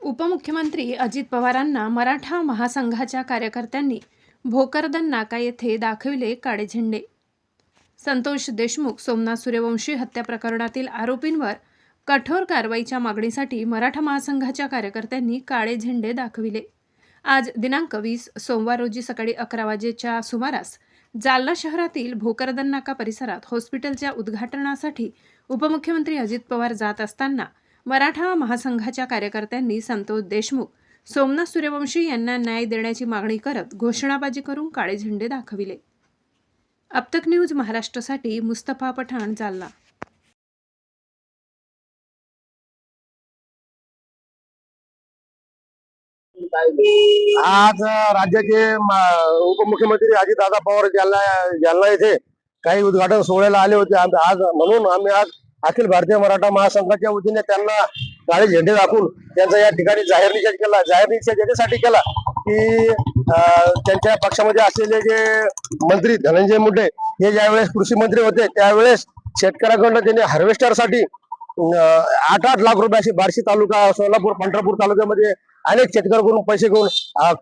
उपमुख्यमंत्री अजित पवारांना मराठा महासंघाच्या कार्यकर्त्यांनी भोकरदन नाका येथे दाखविले काळे झेंडे संतोष देशमुख सोमनाथ सूर्यवंशी हत्या प्रकरणातील आरोपींवर कठोर कारवाईच्या मागणीसाठी मराठा महासंघाच्या कार्यकर्त्यांनी काळे झेंडे दाखविले. आज दिनांक वीस सोमवार रोजी सकाळी अकरा वाजेच्या सुमारास जालना शहरातील भोकरदन नाका परिसरात हॉस्पिटलच्या उद्घाटनासाठी उपमुख्यमंत्री अजित पवार जात असताना मराठा महासंघाच्या कार्यकर्त्यांनी संतोष देशमुख सोमनाथ सूर्यवंशी यांना न्याय देण्याची मागणी करत घोषणाबाजी करून काळे झेंडे दाखविले. अबतक न्यूज महाराष्ट्रासाठी मुस्तफा पठाण जालना. आज राज्याचे उपमुख्यमंत्री अजितदादा पवार जालना जालना येथे काही उद्घाटन सोहळ्याला आले होते. आज म्हणून आम्ही आज अखिल भारतीय मराठा महासंघाच्या वतीने त्यांना काळे झेंडे दाखवून त्यांचा या ठिकाणी जाहीर निषेध केला. जाहीर निषेध याच्यासाठी केला की त्यांच्या पक्षामध्ये असलेले जे मंत्री धनंजय मुंडे हे ज्यावेळेस कृषी मंत्री होते त्यावेळेस शेतकऱ्याकडनं त्यांनी हार्वेस्टरसाठी आठ आठ लाख रुपयाची बार्शी तालुका सोलापूर पंढरपूर तालुक्यामध्ये अनेक शेतकऱ्यांकडून पैसे घेऊन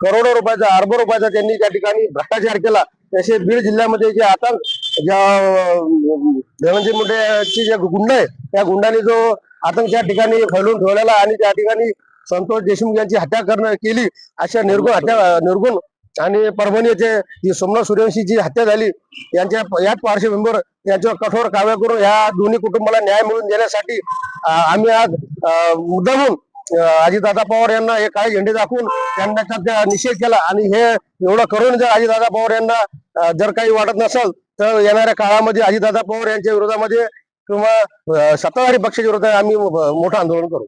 करोडो रुपयाचा अर्ब रुपयाचा त्यांनी त्या ठिकाणी भ्रष्टाचार केला. तसे बीड जिल्ह्यामध्ये जे आतंक ज्या अं, धनंजय मुंडेचे जे गुंड आहे त्या गुंडाने जो आतंक त्या ठिकाणी फैलून ठेवलेला आणि त्या ठिकाणी संतोष देशमुख यांची हत्या करणं केली अशा निर्गुण हत्या निर्गुण आणि परभणी येथे सोमनाथ सोमनाथ सूर्यवंशीची हत्या झाली यांच्या याच पार्श्वभूमीवर यांच्यावर कठोर कारवाई करून या दोन्ही कुटुंबाला न्याय मिळवून देण्यासाठी आम्ही आज मुद्दामून अजितदादा पवार यांना हे काही झेंडे दाखवून त्यांना निषेध केला आणि हे एवढं करून जर अजितदादा पवार यांना जर काही वाटत नसेल तर येणाऱ्या काळामध्ये अजितदादा पवार यांच्या विरोधामध्ये किंवा सत्ताधारी पक्षाच्या विरोधात आम्ही मोठं आंदोलन करू.